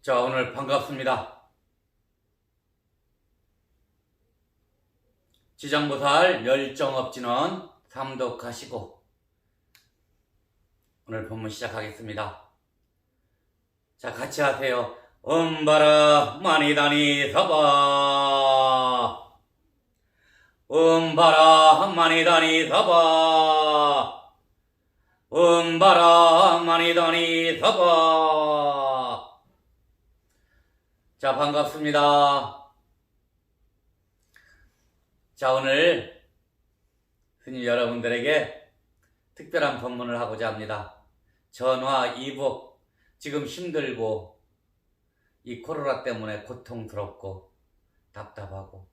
자, 오늘 반갑습니다. 지장보살 열정업진원 삼독하시고 오늘 본문 시작하겠습니다. 자, 같이 하세요. 음바라 마니다니 사바 음바라 마니다니 사바 음바라 마니다니 사바 자, 반갑습니다. 자, 오늘 스님 여러분들에게 특별한 법문을 하고자 합니다. 전화, 이북, 지금 힘들고, 이 코로나 때문에 고통스럽고, 답답하고,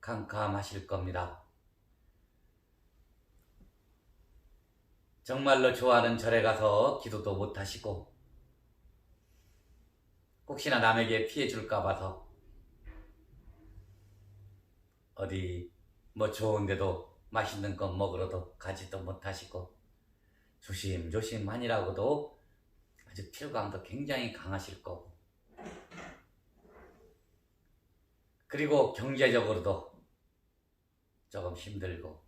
캄캄하실 겁니다. 정말로 좋아하는 절에 가서 기도도 못 하시고, 혹시나 남에게 피해 줄까 봐서. 어디 뭐 좋은데도 맛있는 거 먹으러도 가지도 못하시고 조심조심 하니라고도 아주 피로감도 굉장히 강하실 거고. 그리고 경제적으로도 조금 힘들고.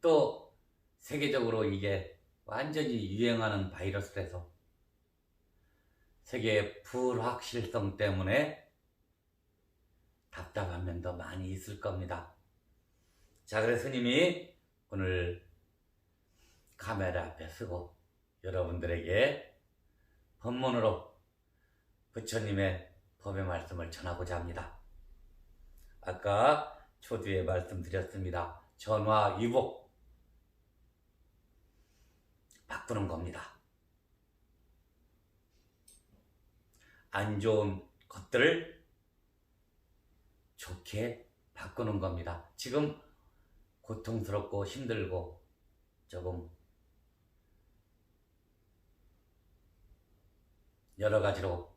또 세계적으로 이게 완전히 유행하는 바이러스라서 세계의 불확실성 때문에 답답한 면도 많이 있을 겁니다. 자, 그래서 스님이 오늘 카메라 앞에 서고 여러분들에게 법문으로 부처님의 법의 말씀을 전하고자 합니다. 아까 초두에 말씀드렸습니다. 전화 위복 바꾸는 겁니다. 안 좋은 것들을 좋게 바꾸는 겁니다. 지금 고통스럽고 힘들고 조금 여러 가지로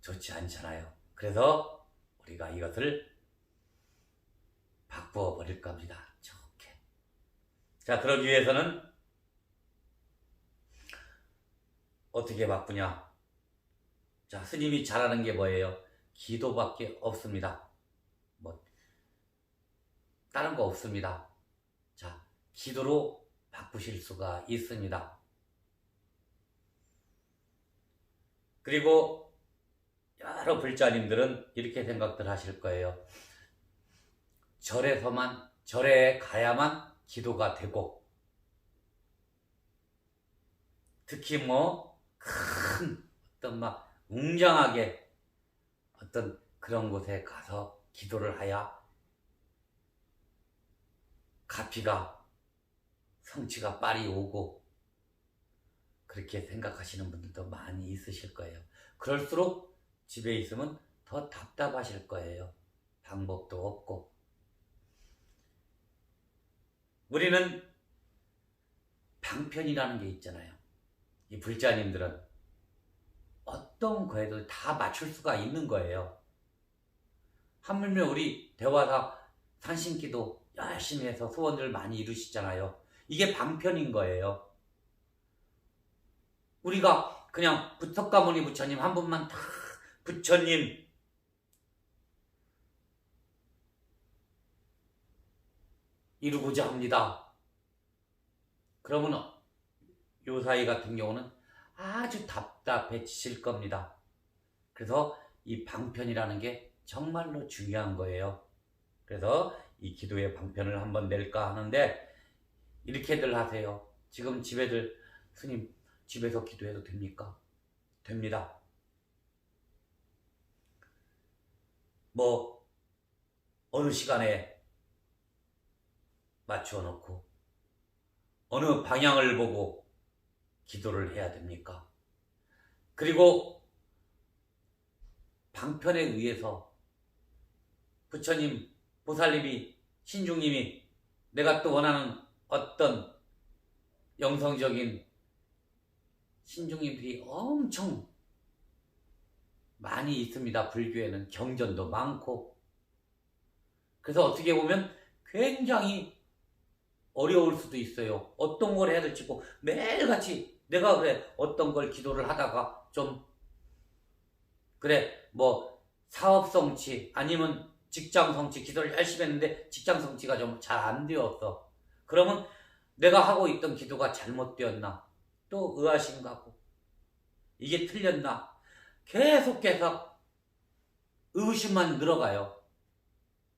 좋지 않잖아요. 그래서 우리가 이것을 바꾸어 버릴 겁니다. 좋게. 자, 그러기 위해서는 어떻게 바꾸냐? 자, 스님이 잘하는 게 뭐예요? 기도밖에 없습니다. 뭐, 다른 거 없습니다. 자, 기도로 바꾸실 수가 있습니다. 그리고 여러 불자님들은 이렇게 생각들 하실 거예요. 절에서만, 절에 가야만 기도가 되고, 특히 뭐, 큰 어떤 막 웅장하게 어떤 그런 곳에 가서 기도를 하야 가피가 성취가 빨리 오고 그렇게 생각하시는 분들도 많이 있으실 거예요. 그럴수록 집에 있으면 더 답답하실 거예요. 방법도 없고. 우리는 방편이라는 게 있잖아요. 이 불자님들은 어떤 거에도 다 맞출 수가 있는 거예요. 하물며 우리 대화사 산신기도 열심히 해서 소원들 많이 이루시잖아요. 이게 방편인 거예요. 우리가 그냥 부석가모니 부처님 한 분만 다 부처님 이루고자 합니다. 그러면 요 사이 같은 경우는 아주 답 답해지실 겁니다. 그래서 이 방편이라는 게 정말로 중요한 거예요. 그래서 이 기도의 방편을 한번 낼까 하는데 이렇게들 하세요. 지금 집에들 스님 집에서 기도해도 됩니까? 됩니다. 뭐 어느 시간에 맞추어 놓고 어느 방향을 보고 기도를 해야 됩니까? 그리고 방편에 의해서 부처님, 보살님이, 신중님이 내가 또 원하는 어떤 영성적인 신중님들이 엄청 많이 있습니다. 불교에는 경전도 많고. 그래서 어떻게 보면 굉장히 어려울 수도 있어요. 어떤 걸 해야 될지 고 매일같이 내가 그래 어떤 걸 기도를 하다가 좀 그래 뭐 사업 성취 아니면 직장 성취 기도를 열심히 했는데 직장 성취가 좀 잘 안 되었어. 그러면 내가 하고 있던 기도가 잘못되었나? 또 의아심 갖고 이게 틀렸나? 계속해서 의구심만 늘어가요.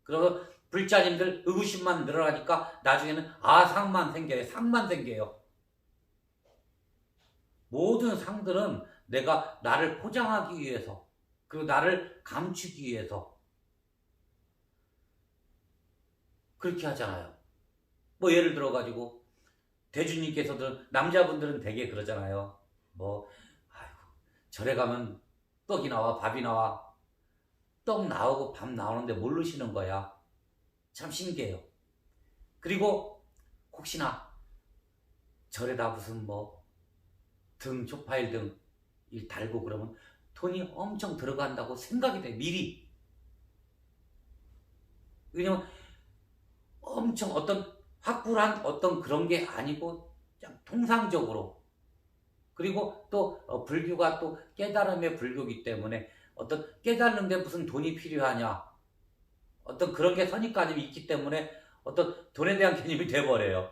그러면 불자님들 의구심만 늘어나니까 나중에는 아상만 생겨요. 상만 생겨요. 모든 상들은 내가 나를 포장하기 위해서 그리고 나를 감추기 위해서 그렇게 하잖아요. 뭐 예를 들어 가지고 대주님께서도 남자분들은 되게 그러잖아요. 뭐 아이고 절에 가면 떡이 나와 밥이 나와 떡 나오고 밥 나오는데 모르시는 거야. 참 신기해요. 그리고 혹시나 절에다 무슨 뭐 등 초파일 등이 달고 그러면 돈이 엄청 들어간다고 생각이 돼 미리. 왜냐면 엄청 어떤 확불한 어떤 그런 게 아니고 그냥 통상적으로 그리고 또 어, 불교가 또 깨달음의 불교기 때문에 어떤 깨달는데 무슨 돈이 필요하냐 어떤 그런 게 선입관이 있기 때문에 어떤 돈에 대한 개념이 돼버려요.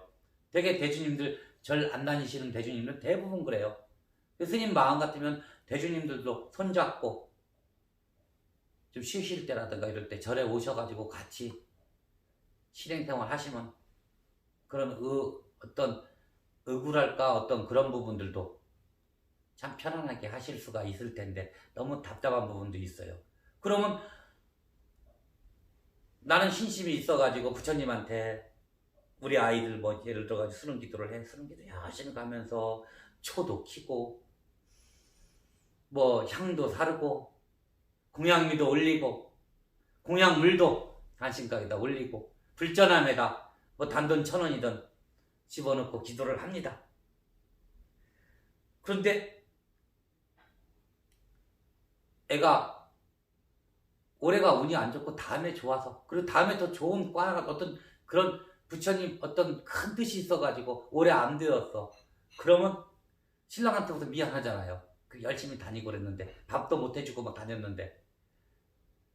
되게 대주님들 절 안 다니시는 대주님들 대부분 그래요. 그 스님 마음 같으면 대주님들도 손잡고 좀 쉬실 때라든가 이럴 때 절에 오셔가지고 같이 실행생활 하시면 그런 의, 어떤 의구랄까 어떤 그런 부분들도 참 편안하게 하실 수가 있을 텐데 너무 답답한 부분도 있어요. 그러면 나는 신심이 있어가지고 부처님한테 우리 아이들 뭐 예를 들어 가지고 수능 기도를 해 수능 기도 열심히 가면서 초도 키고 뭐 향도 사르고 공양미도 올리고 공양물도 단신각에다 올리고 불전함에다 뭐 단돈 천 원이든 집어넣고 기도를 합니다. 그런데 애가 올해가 운이 안 좋고 다음에 좋아서 그리고 다음에 더 좋은 과가 어떤 그런 부처님 어떤 큰 뜻이 있어가지고 올해 안 되었어. 그러면 신랑한테부터 미안하잖아요. 그 열심히 다니고 그랬는데 밥도 못 해주고 막 다녔는데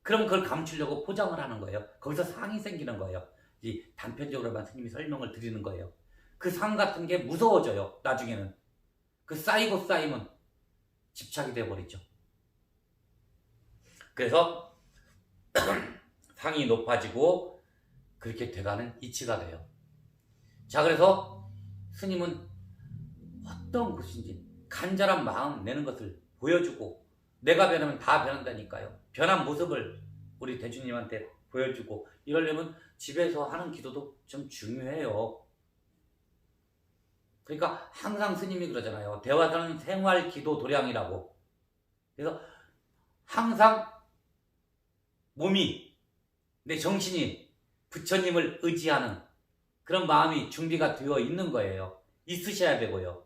그럼 그걸 감추려고 포장을 하는 거예요. 거기서 상이 생기는 거예요. 이 단편적으로만 스님이 설명을 드리는 거예요. 그 상 같은 게 무서워져요. 나중에는 그 쌓이고 쌓이면 집착이 돼 버리죠. 그래서 상이 높아지고 그렇게 돼가는 이치가 돼요. 자, 그래서 스님은 어떤 것인지 간절한 마음 내는 것을 보여주고 내가 변하면 다 변한다니까요. 변한 모습을 우리 대주님한테 보여주고 이러려면 집에서 하는 기도도 좀 중요해요. 그러니까 항상 스님이 그러잖아요. 대화사는 생활 기도 도량이라고. 그래서 항상 몸이 내 정신이 부처님을 의지하는 그런 마음이 준비가 되어 있는 거예요. 있으셔야 되고요.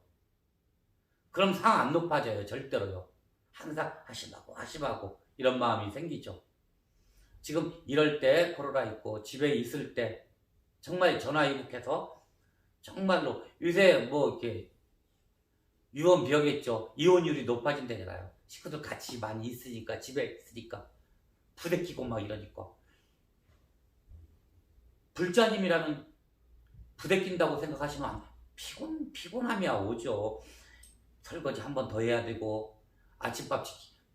그럼 상 안 높아져요. 절대로요. 항상 하시라고 하시라고 이런 마음이 생기죠. 지금 이럴 때 코로나 있고 집에 있을 때 정말 전화 이북해서 정말로 요새 뭐 이렇게 유언 비어겠죠. 이혼율이 높아진다잖아요. 식구들 같이 많이 있으니까 집에 있으니까 부대끼고 막 이러니까 불자님이라는 부대낀다고 생각하시면. 피곤 피곤함이야 오죠. 설거지 한 번 더 해야 되고 아침밥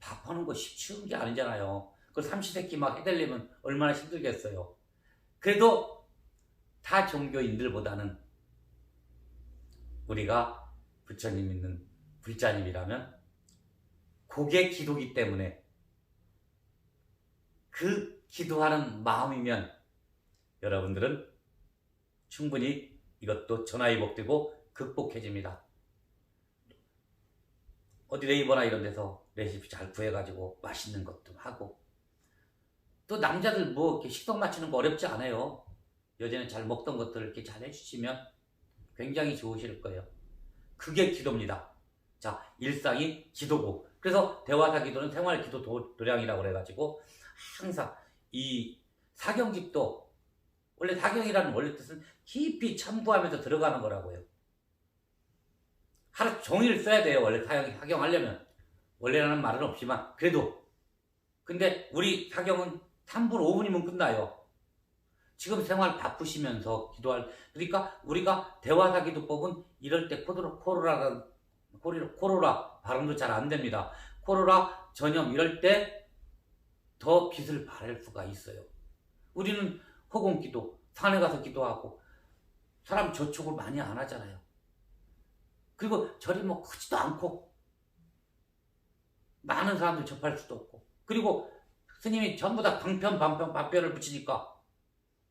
밥 하는 거 쉬운 게 아니잖아요. 그 삼시세끼 막 해달려면 얼마나 힘들겠어요. 그래도 타 종교인들보다는 우리가 부처님 있는 불자님이라면 그게 기도기 때문에 그 기도하는 마음이면 여러분들은 충분히 이것도 전화위복되고 극복해집니다. 어디 네이버나 이런 데서 레시피 잘 구해가지고 맛있는 것도 하고 또 남자들 뭐 이렇게 식성 맞추는 거 어렵지 않아요. 여자는 잘 먹던 것들을 이렇게 잘 해주시면 굉장히 좋으실 거예요. 그게 기도입니다. 자, 일상이 기도고. 그래서 대화사 기도는 생활 기도 도, 도량이라고 그래가지고 항상 이 사경집도 원래 사경이라는 원래 뜻은 깊이 참고하면서 들어가는 거라고요. 하루 종일 써야 돼요. 원래 사경, 사경하려면. 원래라는 말은 없지만 그래도 근데 우리 사경은 3분 5분이면 끝나요. 지금 생활 바쁘시면서 기도할 그러니까 우리가 대화사 기도법은 이럴 때 코로나 코로나 코로나, 코로나 발음도 잘 안 됩니다. 코로나 전염 이럴 때 더 빛을 발할 수가 있어요. 우리는 허공 기도, 산에 가서 기도하고 사람 저촉을 많이 안 하잖아요. 그리고 절이 뭐 크지도 않고 많은 사람들 접할 수도 없고 그리고 스님이 전부 다 방편 방편 방편을 붙이니까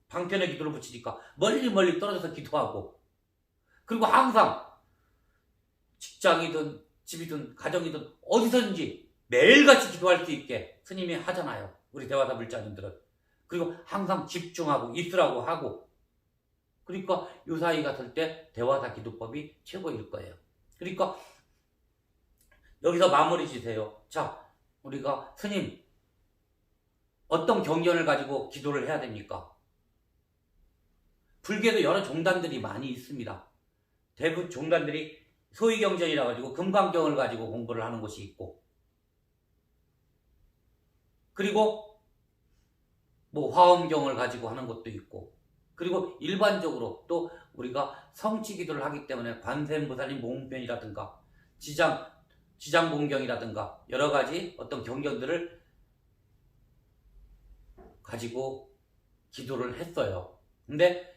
방편의 기도를 붙이니까 멀리 멀리 떨어져서 기도하고 그리고 항상 직장이든 집이든 가정이든 어디서든지 매일같이 기도할 수 있게 스님이 하잖아요. 우리 대화사 불자님들은. 그리고 항상 집중하고 있으라고 하고 그러니까 요 사이 갔을 때 대화사 기도법이 최고일 거예요. 그러니까 여기서 마무리 지세요. 자, 우리가 스님 어떤 경전을 가지고 기도를 해야 됩니까? 불교도 여러 종단들이 많이 있습니다. 대부분 종단들이 소위 경전이라 가지고 금강경을 가지고 공부를 하는 곳이 있고 그리고 뭐 화엄경을 가지고 하는 것도 있고 그리고 일반적으로 또 우리가 성취 기도를 하기 때문에 관세음보살님 모음편이라든가 지장 지장봉경이라든가 여러 가지 어떤 경전들을 가지고 기도를 했어요. 근데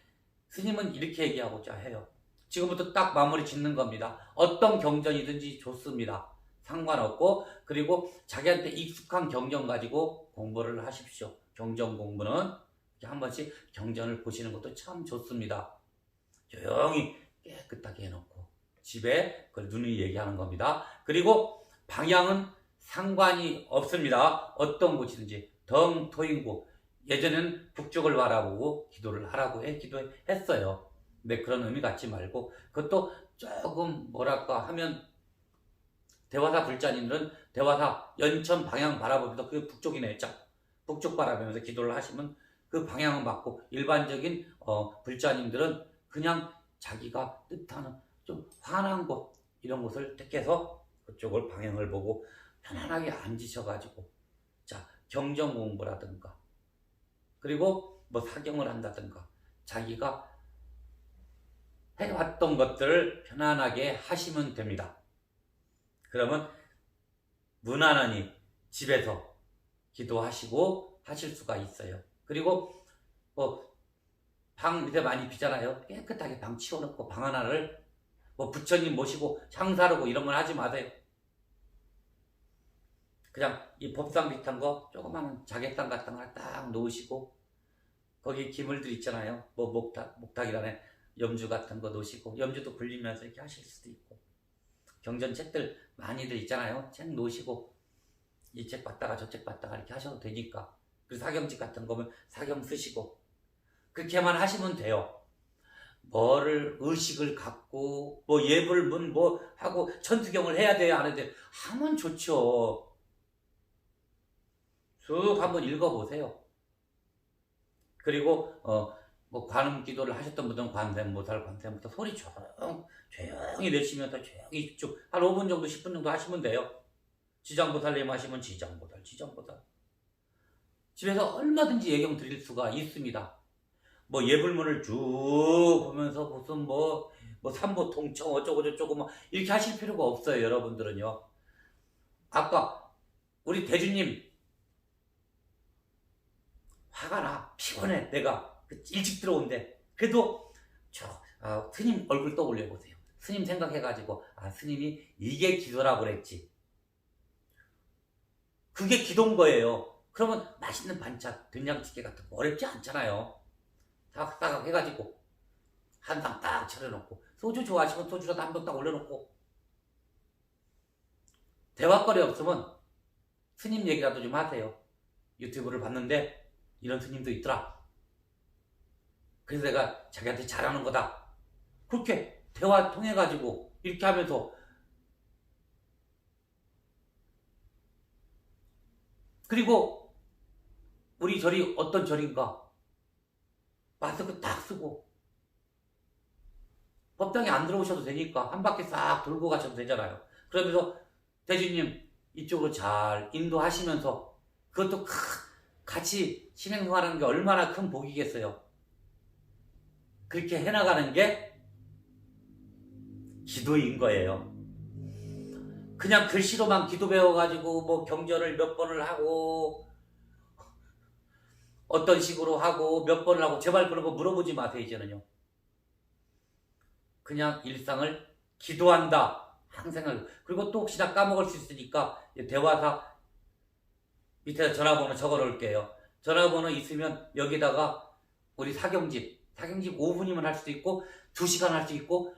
스님은 이렇게 얘기하고자 해요. 지금부터 딱 마무리 짓는 겁니다. 어떤 경전이든지 좋습니다. 상관없고 그리고 자기한테 익숙한 경전 가지고 공부를 하십시오. 경전 공부는 이렇게 한 번씩 경전을 보시는 것도 참 좋습니다. 조용히 깨끗하게 해놓고 집에 그 눈이 얘기하는 겁니다. 그리고 방향은 상관이 없습니다. 어떤 곳이든지 덩 토인구 예전에는 북쪽을 바라보고 기도를 하라고 해 기도했어요. 근데 그런 의미 갖지 말고 그것도 조금 뭐랄까 하면 대화사 불자님들은 대화사 연천 방향 바라보면서 그 북쪽이네 자 북쪽 바라보면서 기도를 하시면 그 방향은 맞고 일반적인 어, 불자님들은 그냥 자기가 뜻하는 좀 환한 곳 이런 곳을 택해서 그쪽을 방향을 보고 편안하게 앉으셔가지고 자 경전 공부라든가 그리고 뭐 사경을 한다든가 자기가 해왔던 것들을 편안하게 하시면 됩니다. 그러면 무난하니 집에서 기도하시고 하실 수가 있어요. 그리고 뭐 방 밑에 많이 비잖아요. 깨끗하게 방 치워놓고 방 하나를 뭐 부처님 모시고 향사르고 이런 건 하지 마세요. 그냥 이 법상 비슷한 거 조그마한 자객상 같은 거 딱 놓으시고 거기 기물들 있잖아요. 뭐 목탁 목탁이라네 염주 같은 거 놓으시고 염주도 굴리면서 이렇게 하실 수도 있고 경전 책들 많이들 있잖아요. 책 놓으시고 이 책 봤다가 저 책 봤다가 이렇게 하셔도 되니까 그리고 사경집 같은 거면 사경 쓰시고 그렇게만 하시면 돼요. 뭐를 의식을 갖고 뭐 예불 문 뭐 하고 천수경을 해야 돼야 하는데 하면 좋죠. 쭉 한번 읽어보세요. 그리고 어뭐 관음 기도를 하셨던 분들은 관세음보살 관세음보살 소리 조용 조용히 내쉬면서 조용히 쭉한 5분 정도 10분 정도 하시면 돼요. 지장보살님 하시면 지장보살 지장보살 집에서 얼마든지 예경 드릴 수가 있습니다. 뭐 예불문을 쭉 보면서 무슨 뭐, 뭐 삼보 통청 어쩌고 저쩌고 뭐 이렇게 하실 필요가 없어요, 여러분들은요. 아까 우리 대주님 화가 나, 피곤해, 내가 그 일찍 들어온대. 그래도 저 아, 스님 얼굴 떠올려 보세요. 스님 생각해가지고 아 스님이 이게 기도라고 그랬지. 그게 기도인 거예요. 그러면 맛있는 반찬, 된장찌개 같은 거 어렵지 않잖아요. 따각따각 해가지고 한상 딱 차려놓고 소주 좋아하시면 소주라도 한 병 딱 올려놓고 대화거리 없으면 스님 얘기라도 좀 하세요. 유튜브를 봤는데 이런 스님도 있더라. 그래서 내가 자기한테 잘하는 거다. 그렇게 대화 통해가지고 이렇게 하면서 그리고 우리 절이 어떤 절인가 마스크 딱 쓰고 법당에 안 들어오셔도 되니까 한 바퀴 싹 돌고 가셔도 되잖아요. 그러면서 대주님 이쪽으로 잘 인도하시면서 그것도 크- 같이 신행하는 게 얼마나 큰 복이겠어요. 그렇게 해나가는 게 기도인 거예요. 그냥 글씨로만 기도 배워가지고 뭐 경전을 몇 번을 하고 어떤 식으로 하고 몇 번을 하고 제발 그런 거 물어보지 마세요 이제는요. 그냥 일상을 기도한다 항상 그리고 또 혹시나 까먹을 수 있으니까 대화사 밑에 전화번호 적어 놓을게요. 전화번호 있으면 여기다가 우리 사경집 사경집 5분이면 할 수도 있고 2시간 할 수 있고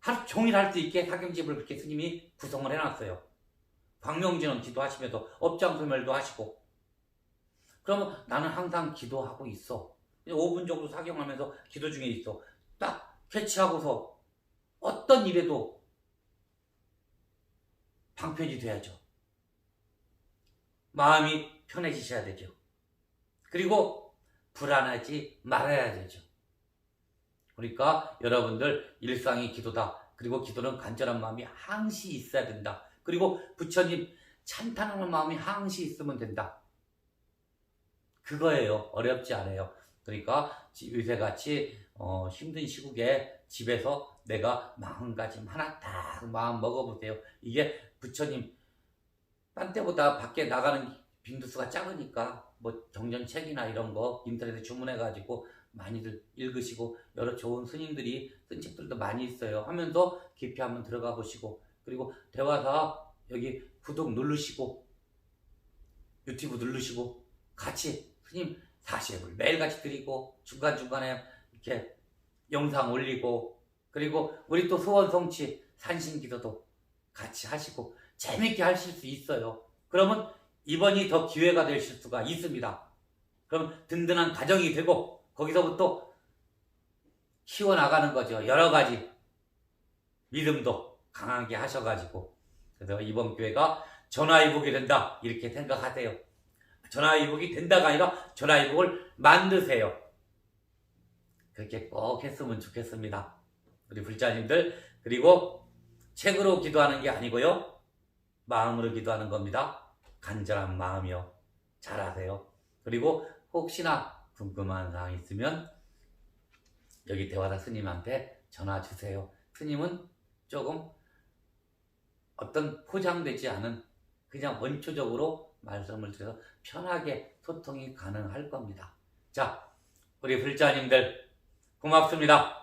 하루 종일 할 수 있게 사경집을 그렇게 스님이 구성을 해놨어요. 광명진원 기도하시면서 업장소멸도 하시고 그러면 나는 항상 기도하고 있어. 5분 정도 사경하면서 기도 중에 있어. 딱 캐치하고서 어떤 일에도 방편이 돼야죠. 마음이 편해지셔야 되죠. 그리고 불안하지 말아야 되죠. 그러니까 여러분들 일상이 기도다. 그리고 기도는 간절한 마음이 항시 있어야 된다. 그리고 부처님 찬탄하는 마음이 항시 있으면 된다. 그거예요. 어렵지 않아요. 그러니까 지- 요새같이 어, 힘든 시국에 집에서 내가 마음가짐 하나 딱 마음 먹어보세요. 이게 부처님 딴 때보다 밖에 나가는 빈도수가 작으니까 뭐 경전책이나 이런 거 인터넷에 주문해가지고 많이들 읽으시고 여러 좋은 스님들이 쓴 책들도 많이 있어요. 하면서 깊이 한번 들어가 보시고 그리고 대화사 여기 구독 누르시고 유튜브 누르시고 같이 스님 사시앱을 매일같이 드리고 중간중간에 이렇게 영상 올리고 그리고 우리 또 소원 성취 산신기도도 같이 하시고 재밌게 하실 수 있어요. 그러면 이번이 더 기회가 되실 수가 있습니다. 그럼 든든한 가정이 되고 거기서부터 키워나가는 거죠. 여러 가지 믿음도 강하게 하셔가지고 그래서 이번 기회가 전화위복이 된다 이렇게 생각하세요. 전화위복이 된다가 아니라 전화위복을 만드세요. 그렇게 꼭 했으면 좋겠습니다. 우리 불자님들 그리고 책으로 기도하는 게 아니고요. 마음으로 기도하는 겁니다. 간절한 마음이요. 잘하세요. 그리고 혹시나 궁금한 사항 있으면 여기 대화다 스님한테 전화 주세요. 스님은 조금 어떤 포장되지 않은 그냥 원초적으로 말씀을 드려서 편하게 소통이 가능할 겁니다. 자, 우리 불자님들 고맙습니다.